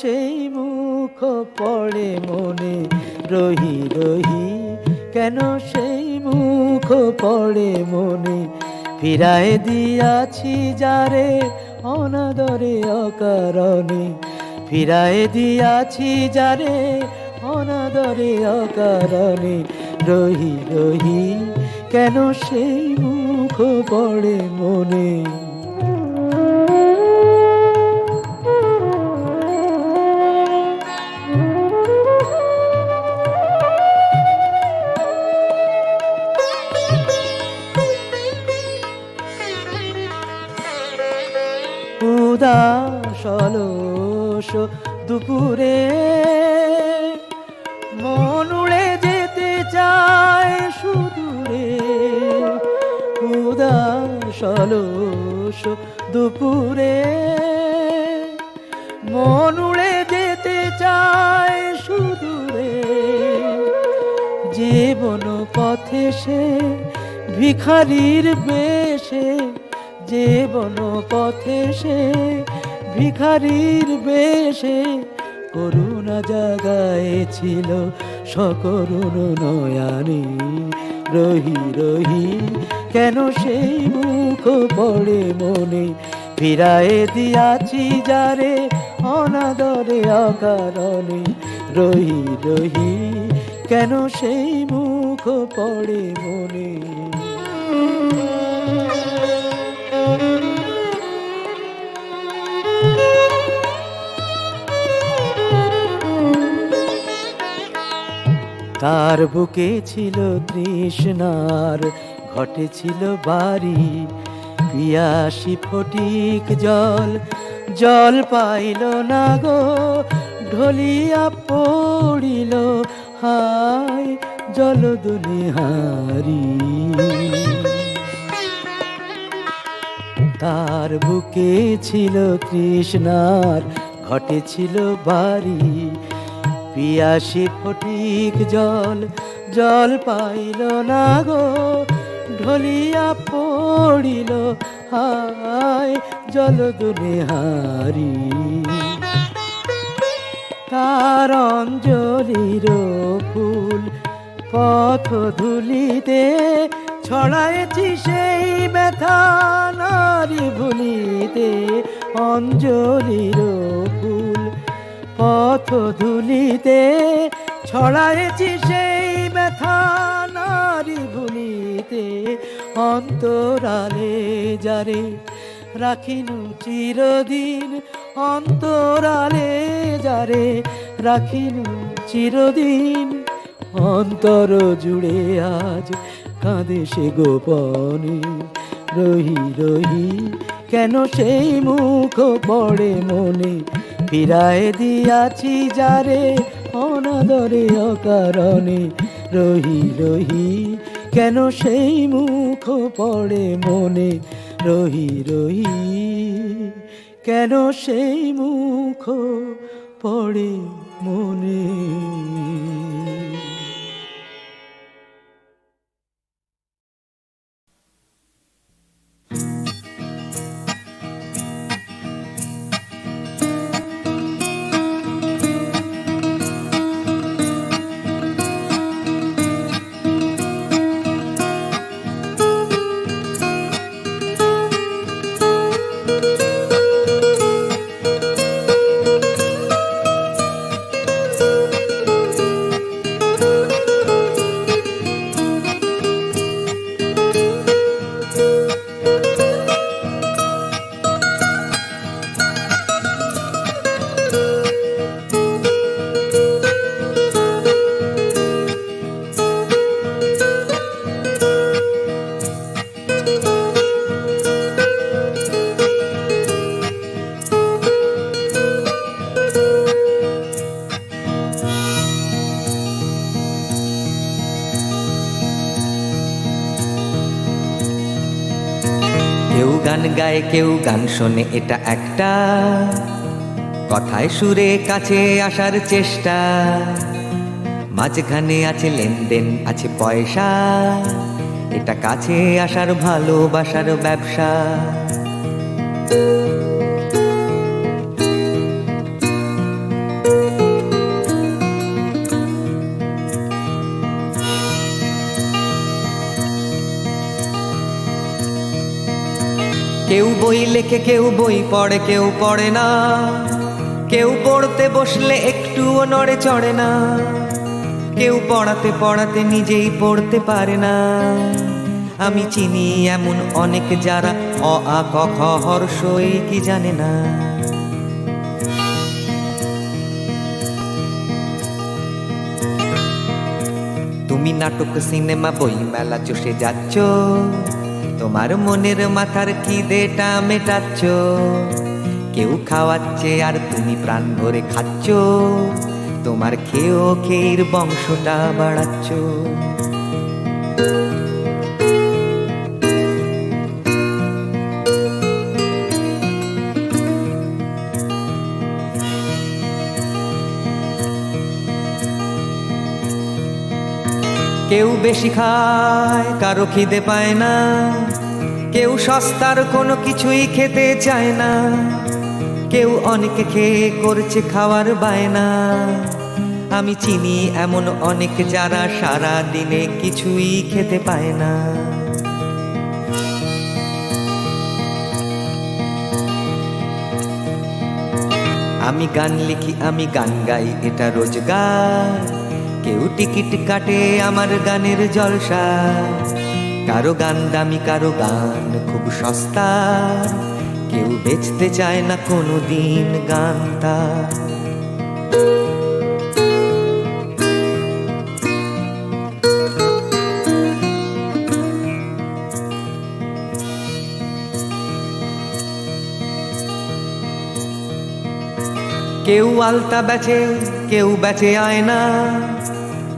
সেই মুখ পড়ে মনে, রহি রহি, কেন সেই মুখ পড়ে মনে? ফিরায় দিয়াছি যারে অনাদরে অকারণে, ফিরায় দিয়াছি যারে অনাদরে অকারণে, রহি রহি, কেন সেই মুখ পড়ে মনে? উদাস অলস দুপুরে। মন উড়ে যেতে চায় সুদূরে। উদাস অলস দুপুরে। মন উড়ে যেতে চায় সুদূরে। জীবন পথে সে ভিখারির বেশে জীবন পথে সে ভিখারির বেশে করুণা জাগাইছিল সকরুণ নয়ানি। রহি রহি, কেন সেই মুখ পড়ে মনে? ফিরায়ে দিয়াছি যারে অনাদরে অকারণে। রহি রহি, কেন সেই মুখ পড়ে মনে? তার বুকে ছিল তৃষ্ণার ঘটেছিল বাড়ি। পিয়াসি ফটিক জল জল পাইল না গো, ঢলিয়া পড়িল, হায় জল হারি। তার বুকে ছিল তৃষ্ণার ঘটেছিল বাড়ি। পিয়াসি ফটিক জল জল পাইল না গো, ঢলিয়া পড়িল হায়, জল হারি। তার অঞ্জলির ফুল পথ ধুলিতে ছড়াইছি সেই ব্যথা নারী ভুলিতে, অঞ্জলির পথ ধুলিতে ছড়াইছি সেই ব্যথা নারী ভুলিতে। অন্তরালে যারে রাখিনু চিরদিন, অন্তরালে যারে রাখিনু চিরদিন। অন্তর জুড়ে আজ কাঁদে সে গোপনে, রহি রহি কেন সেই মুখ পড়ে মনে? ফিরায় দিয়াছি যারে, অনাদরে অকারণে রহি রহি। কেন সেই মুখ পড়ে মনে? রহি রহি। কেন সেই মুখ পড়ে মনে? গায় কেউ গান শোনে, এটা একটা। কথায় সুরে কাছে আসার চেষ্টা। মাঝখানে আছে লেনদেন, আছে পয়সা। এটা কাছে আসার ভালোবাসার ব্যবসা। কেউ বই লেখে, কেউ বই পড়ে, কেউ পড়ে না। কেউ পড়তে বসলে একটুও নড়ে, চড়ে না। কেউ পড়াতে পড়াতে নিজেই পড়তে পারে না। আমি চিনি এমন অনেক যারা অ আ ক খ হর্ষই কি জানে না। তুমি নাটক, সিনেমা, বই মেলা চষে যাচ্ছ। তোমার মনের মাথার খিদেটা মেটাচ্ছ। কেউ খাওয়াচ্ছে আর তুমি প্রাণ ভরে খাচ্ছ। তোমার খেয়েও খেয়ের বংশটা বাড়াচ্ছ। কেউ বেশি খায়, কারও খিদে পায় না। কেউ সস্তার কোনো কিছুই খেতে চায় না। কেউ অনেকে খেয়ে করছে খাওয়ার বায়না। আমি চিনি এমন অনেক যারা সারা দিনে কিছুই খেতে পায় না। আমি গান লিখি, আমি গান গাই, এটা রোজগার। কেউ টিকিট কাটে আমার গানের জলসা। কারও গান দামি, কারও গান খুব সস্তা। কেউ বেচতে চায় না কোনো দিন গান তার কেউ আলতা বেচে, কেউ বেচে আয়না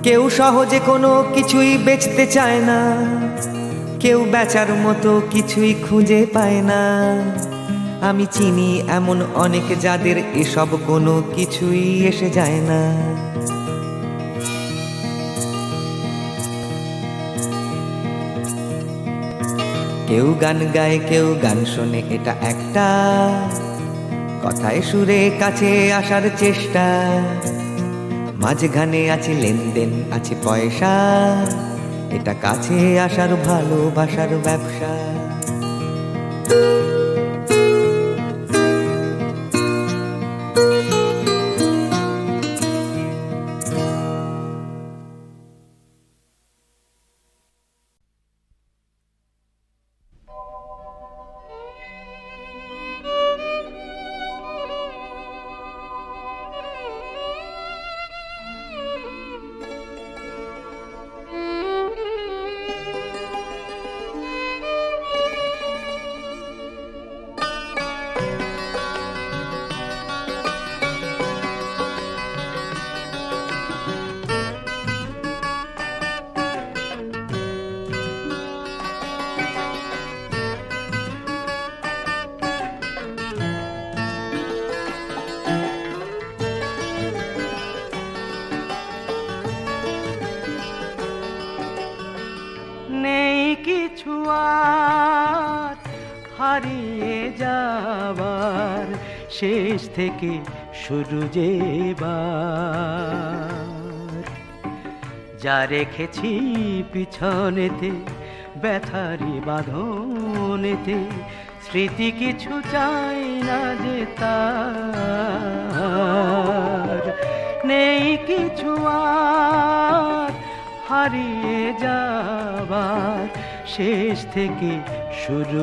কেউ সহজে কোনো কিছুই বেচতে চায় না। কেউ বেচার মতো কিছুই খুঁজে পায় না। আমি চিনি এমন অনেক যাদের এসব কোনো কিছুই এসে যায় না। কেউ গান গায়, কেউ গান শোনে, এটা একটা। কথায় সুরে কাছে আসার চেষ্টা। মাঝখানে আছে লেনদেন, আছে পয়সা। এটা কাছে আসার ভালোবাসার ব্যবসা। কিছু আর হারিয়ে যাবার শেষ থেকে শুরু যেবার যা রেখেছি পিছনেতে ব্যথারি বাঁধনেতে, স্মৃতি কিছু চাই না যে তার। নেই কিছু আর হারিয়ে যাবার শেষ থেকে শুরু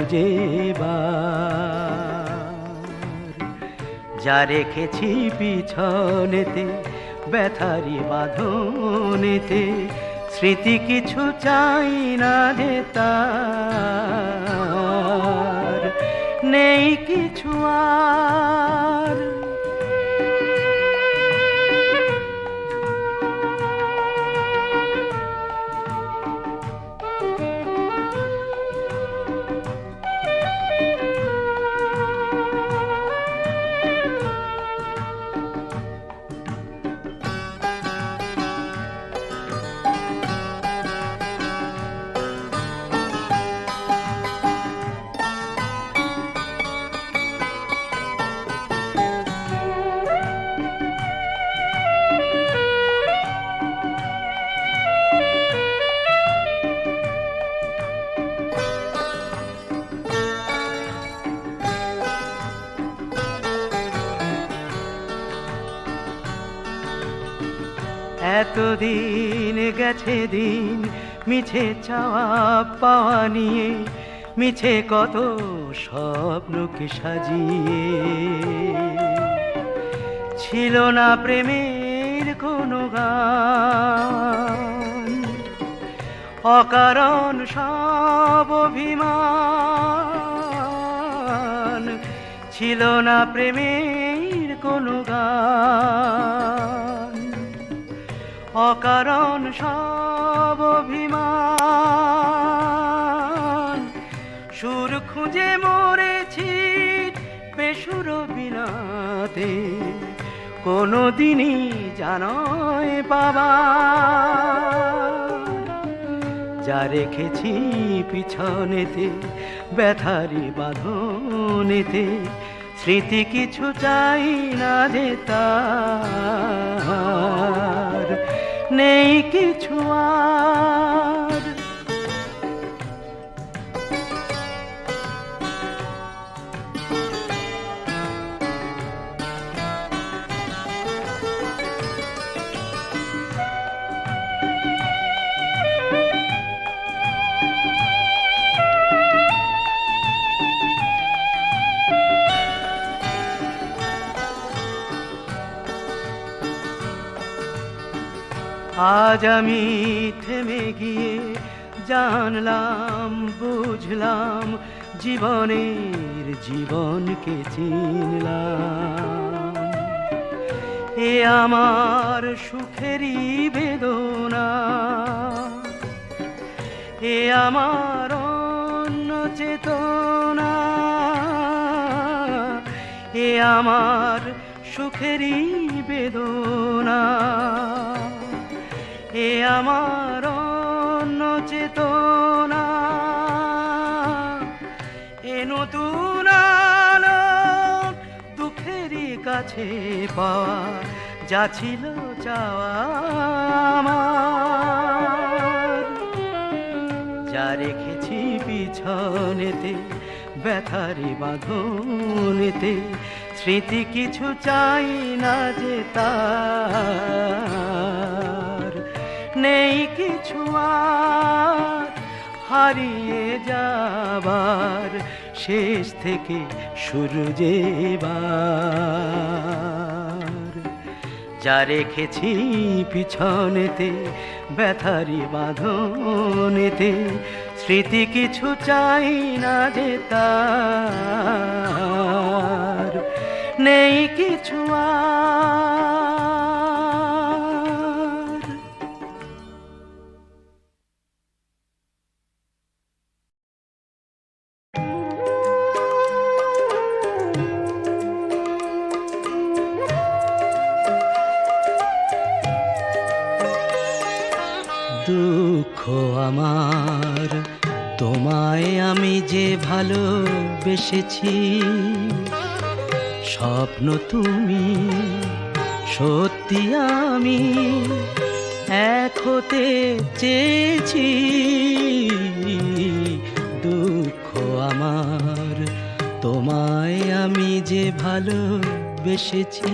যা রেখেছি পিছনেতে, ব্যথারি বাঁধনেতে, স্মৃতি কিছু চাই না যে নেই কিছু আর গেছে দিন, মিছে চাওয়া পাওয়া নিয়ে, মিছে কত স্বপ্নকে সাজিয়ে। ছিল না প্রেমের কোনো গান, অকারণ সব অভিমান। ছিল না প্রেমের কোনো গান। অকারণ সব অভিমান। সুর খুঁজে মরেছি বেসুর বিনাতে কোনো দিনই জানয় বাবা যা রেখেছি পিছনেতে, ব্যথারি বাঁধনেতে, স্মৃতি কিছু চাই না যে তার। নেই কিছু আর। আজ আমি থেমে গিয়ে জানলাম, বুঝলাম, জীবনের জীবনকে চিনলাম। এ আমার সুখেরই বেদনা। এ আমার অন্য চেতনা। এ আমার সুখেরই বেদনা। এ আমার অন্য চেতনা। এ নতুন আলো দুঃখেরই কাছে পাওয়া যা ছিল চাওয়া আমার। যা রেখেছি পিছনেতে, ব্যথারি বাঁধনেতে, স্মৃতি কিছু চাই না যে তার। নেই কিছু আর। হারিয়ে যাবার শেষ থেকে শুরু যেবার যা রেখেছি পিছনেতে, ব্যথারি বাঁধনেতে, স্মৃতি কিছু চাই না যে তার। নেই কিছু আর। দুঃখ আমার। তোমায় আমি যে ভালোবেসেছি, স্বপ্ন তুমি, সত্যি আমি এক হতে চেয়েছি। দুঃখ আমার, তোমায় আমি যে ভালোবেসেছি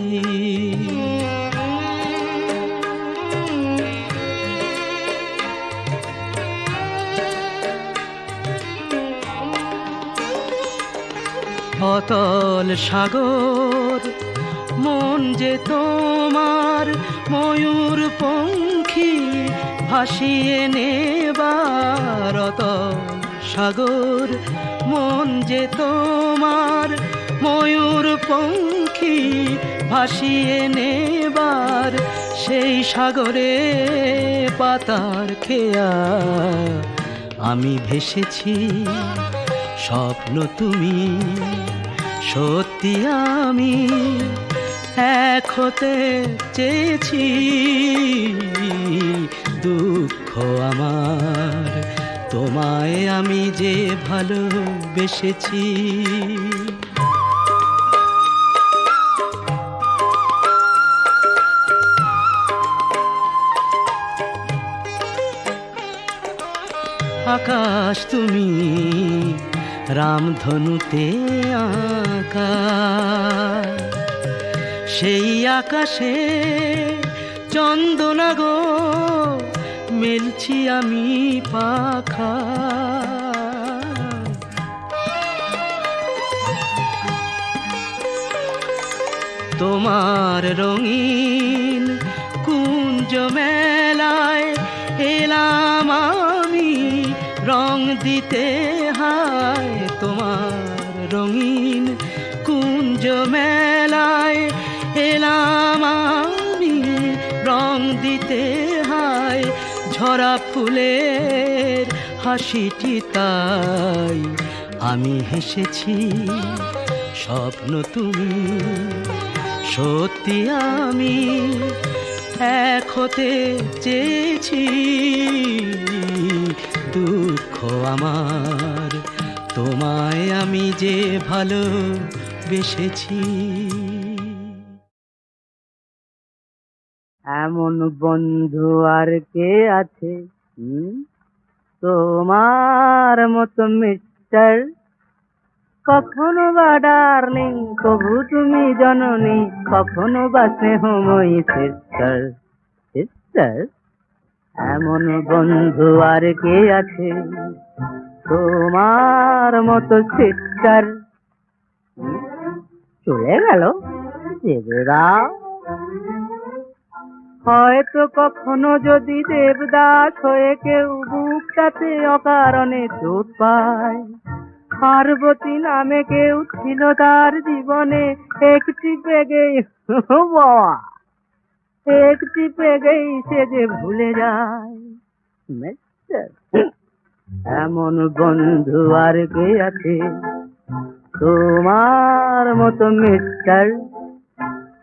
অতল সাগর, মন যে তোমার ময়ূর পঙ্খী ভাসিয়ে নেবার অতল সাগর, মন যে তোমার ময়ূর পঙ্খী ভাসিয়ে নেবার সেই সাগরে পাতার খেয়া আমি ভেসেছি। স্বপ্ন তুমি, সত্যি আমি এক হতে চেয়েছি। দুঃখ আমার, তোমায় আমি যে ভালোবেসেছি। আকাশ তুমি রামধনুতে আঁকা সেই আকাশে চন্দনা গো, মেলছি আমি পাখা। তোমার রঙিন কুঞ্জ মেলায় এলাম আমি রং দিতে। ঝরা ফুলের হাসিটি তাই আমি হেসেছি, স্বপ্ন তুমি, সত্যি আমি এক হতে চেয়েছি। দুঃখ আমার, তোমায় আমি যে ভালো বেসেছি এমন বন্ধু আর কে আছে? তোমার মতো মিস্টার কখনো বা ডার্লিং কবু তুমি জননী, কখনো বা স্নেহময়ী সিস্টার সিস্টার এমন বন্ধু আর কে আছে? তোমার মতো সিস্টার চলে গেল। দেবদাও হয়তো কখনো যদি দেবদাস হয়ে কেউ বুকটাতে অকারণে চোট পায়। পার্বতী নামে কেউ ছিল তার জীবনে একটি পেগেই বাবা! একটি পেগেই সে যে ভুলে যায়। এমন বন্ধু আর কে আছে? তোমার মতো মিস্টার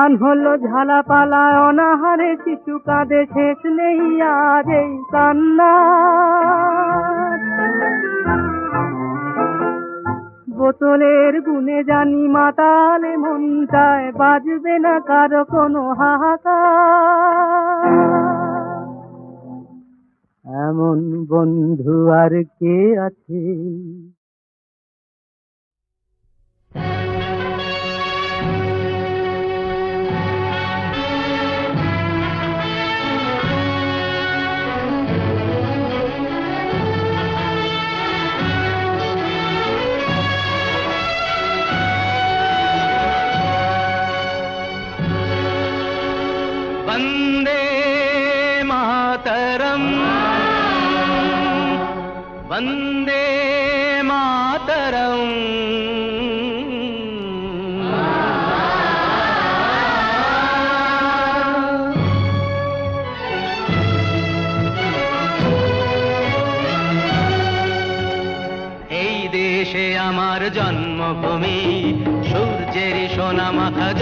কান হলো ঝালাপালা, অনাহারে শিশু কাঁদে, শেষ নেই আজ এই কান্না। বোতলের গুনে জানি মাতালে মনটায় বাজবে না কারও কোনো হাহাকার। এমন বন্ধু আর কে আছে?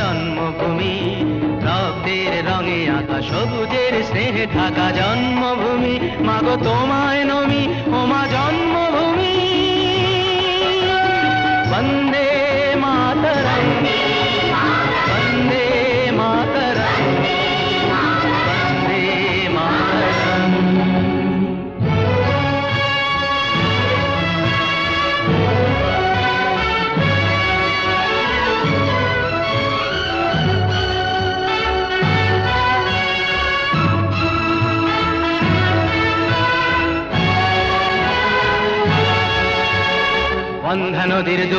জন্মভূমি। রক্তের রঙে আঁকা সবুজের স্নেহে ঢাকা জন্মভূমি। মাগো তোমায় নমি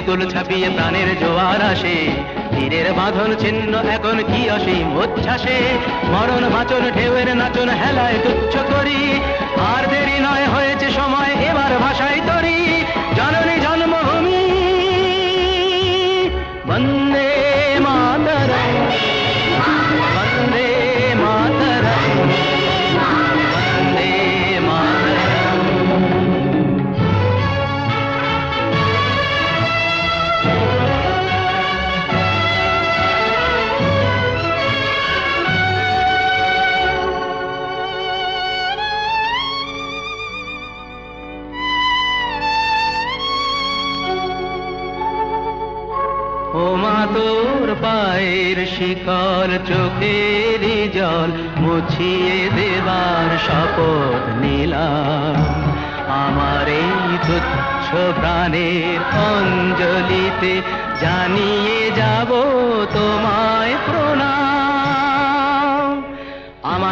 বন্ধা ছাপিয়ে প্রাণের জোয়ার আসে। তীরের বাঁধন ছিন্ন এখন কি অসীম উচ্ছ্বাসে মরণ বাচন, ঢেউয়ের নাচন হেলায় তুচ্ছ করি। আর দেরি নয়, হয়েছে সময়, এবার ভাষায় তরি। জননী জন্মভূমি। বন্দে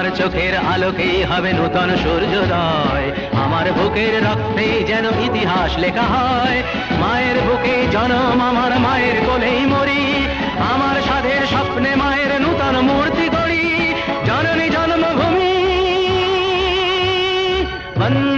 আমার চোখের আলোকেই হবে নূতন সূর্যোদয়। আমার বুকের রক্তে যেন ইতিহাস লেখা হয়। মায়ের বুকে জনম, আমার মায়ের কোলেই মরি। আমার সাধের স্বপ্নে মায়ের নূতন মূর্তি গড়ি। জননী জন্মভূমি। বন্দে